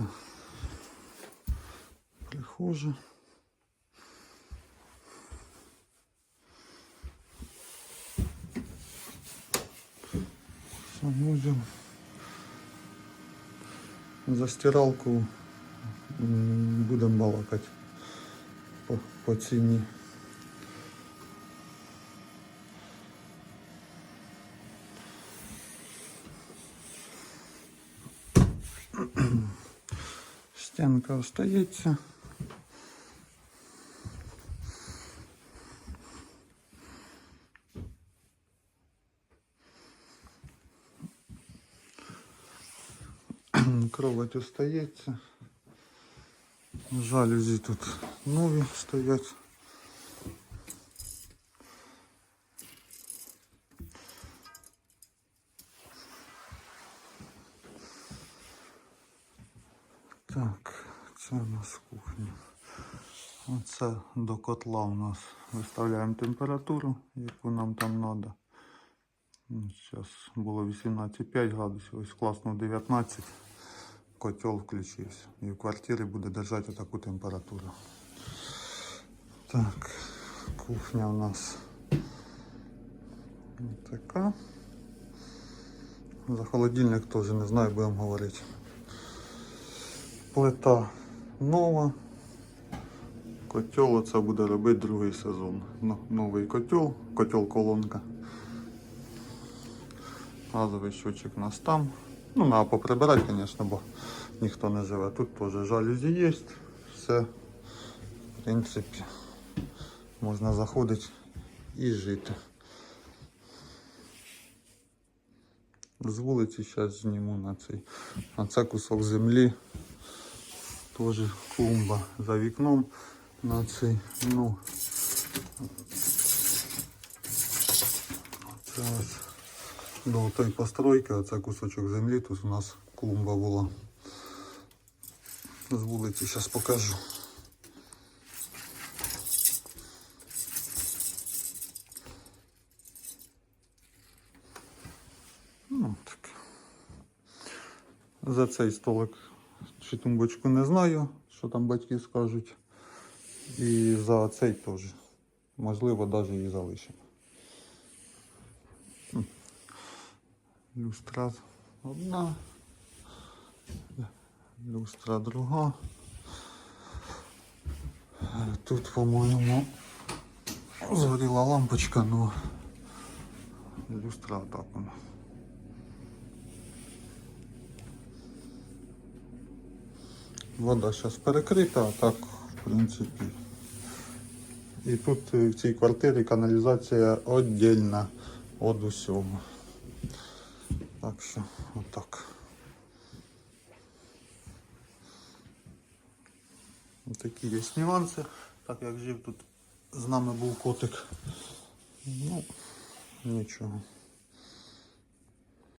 Це прихожа. Санузел. За стиралку будемо балакати по, по ціні. Стінка остається. Кровать остається. Жалюзі тут нові стоять. Так, це у нас кухня. Оце до котла у нас виставляємо температуру, яку нам там треба. Зараз було 18,5 градусів, ось класно 19. Котел включився. І в квартирі буде держати таку температуру. Так, кухня у нас така. За холодильник теж не знаю, будемо говорити. Плита нова. Котел оце буде робити другий сезон. Ну, Новий котел, котел колонка. Газовий щочик у нас там. Ну, треба поприбирати, звісно, бо ніхто не живе. Тут теж жалюзі є. Все, в принципі, можна заходити і жити. З вулиці зараз зніму на цей. А це кусок землі. Теж клумба за вікном на цей. Ну, це до тої постройки, оце кусочок землі, тут у нас клумба була. З вулиці зараз покажу. Ну, так. За цей столик чи тумбочку не знаю, що там батьки скажуть. І за цей теж. Можливо, навіть її залишимо. Люстра одна, люстра друга. Тут, по-моєму, згоріла лампочка, но люстра так Вода зараз перекрита, а так, в принципі. І тут е, в цій квартирі каналізація віддільна від усього. Так що, отак. Такі є нюанси. Так як жив тут з нами був котик. Ну, нічого.